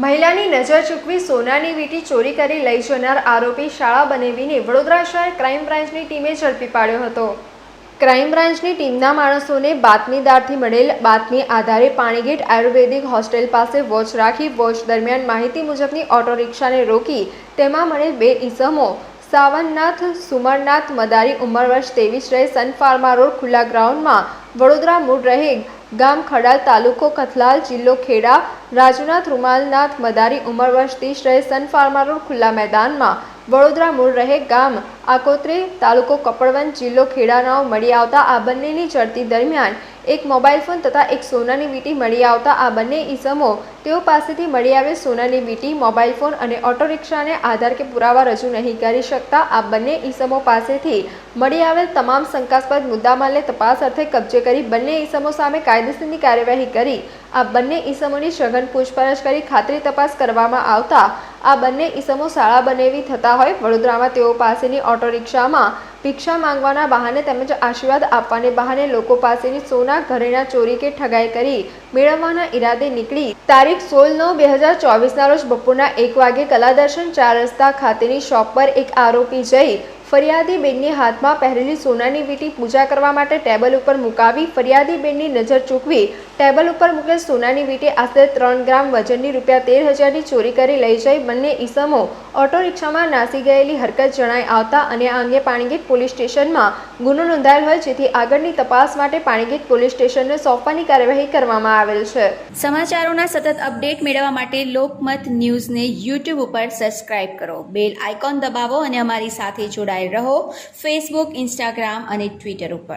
મહિલાની નજર ચૂકવી સોનાની વીંટી ચોરી કરી લઈ જનાર આરોપી શાળા બનાવીને વડોદરા શહેર ક્રાઇમ બ્રાન્ચની ટીમે ઝડપી પાડ્યો હતો. ક્રાઇમ બ્રાન્ચની ટીમના માણસોને બાતમીદારથી મળેલ બાતમી આધારે પાણીગેટ આયુર્વેદિક હોસ્ટેલ પાસે વોચ રાખી વોચ દરમિયાન માહિતી મુજબની ઓટો રિક્ષાને રોકી તેમાં મળેલ બે ઇસમો સાવનનાથ સુમરનાથ મદારી ઉંમર વર્ષ ત્રેવીસ રહે, સન ફાર્મા રોડ ખુલ્લા ગ્રાઉન્ડમાં વડોદરા મૂળ રહે ગામ ખડાલ તાલુકો કથલાલ જિલ્લો ખેડા રાજુનાથ રૂમાલનાથ મદારી ઉંમર વર્ષ ત્રીસ સન ફાર્મા રોડ ખુલ્લા મેદાનમાં વડોદરા મૂળ રહે ગામ. આકોત્રે તાલુકો કપડવંત જિલ્લો ખેડાનાઓ મળી આવતા આ બંનેની ચડતી દરમિયાન એક મોબાઈલ ફોન તથા એક સોનાની વીંટી મળી આવતા આ બંને ઈસમો તેઓ પાસેથી મળી આવેલ સોનાની વીંટી, મોબાઈલ ફોન અને ઓટો રિક્ષાને આધાર કે પુરાવા રજૂ નહીં કરી શકતા આ બંને ઈસમો પાસેથી મળી આવેલ તમામ શંકાસ્પદ મુદ્દામાલને તપાસ અર્થે કબજે કરી બંને ઈસમો સામે કાયદેસરની કાર્યવાહી કરી. આ બંને ઈસમોની સઘન પૂછપરછ કરી ખાતરી તપાસ કરવામાં આવતા આ બંને ઈસમો શાળા બનેવી થતા હોય. વડોદરામાં તેઓ પાસેની ઓટો રિક્ષામાં ભિક્ષા માંગવાના બહાને તેમજ આશીર્વાદ આપવાને બહાને લોકો પાસેની સોના, ઘરેણા, ચોરી કે ઠગાઈ કરી મેળવવાના ઈરાદે નીકળી. તારીખ સોળ નવ બે હજાર ચોવીસના રોજ બપોરના એક વાગે કલાદર્શન ચાર રસ્તા ખાતેની શોપ પર એક આરોપી જઈ ફરિયાદી બેનની હાથમાં પહેરેલી સોનાની વીટી પૂજા કરવા માટે ટેબલ ઉપર મુકાવી ફરિયાદી બેનની નજર ચૂકવી ટેબલ ઉપર મૂકેલ સોનાની વીટી આશરે ત્રણ ગ્રામ વજનની રૂપિયા તેર હજારની ચોરી કરી લઈ જઈ બંને ઈસમો ઓટો રિક્ષામાં નાસી ગયેલી હરકત જણાઈ આવતા અને આ અંગે પાણીગેટ પોલીસ સ્ટેશનમાં ગુનો નોંધાયેલ હોય જેથી આગળની તપાસ માટે પાણીગેટ પોલીસ સ્ટેશનને સોંપવાની કાર્યવાહી કરવામાં આવેલ છે. સમાચારોના સતત અપડેટ મેળવવા માટે લોકમત ન્યૂઝને યુટ્યુબ ઉપર સબસ્ક્રાઇબ કરો. બેલ આઇકોન દબાવો અને અમારી સાથે જોડાયેલ રહો. ફેસબુક ઇન્સ્ટાગ્રામ અને ટ્વિટર ઉપર.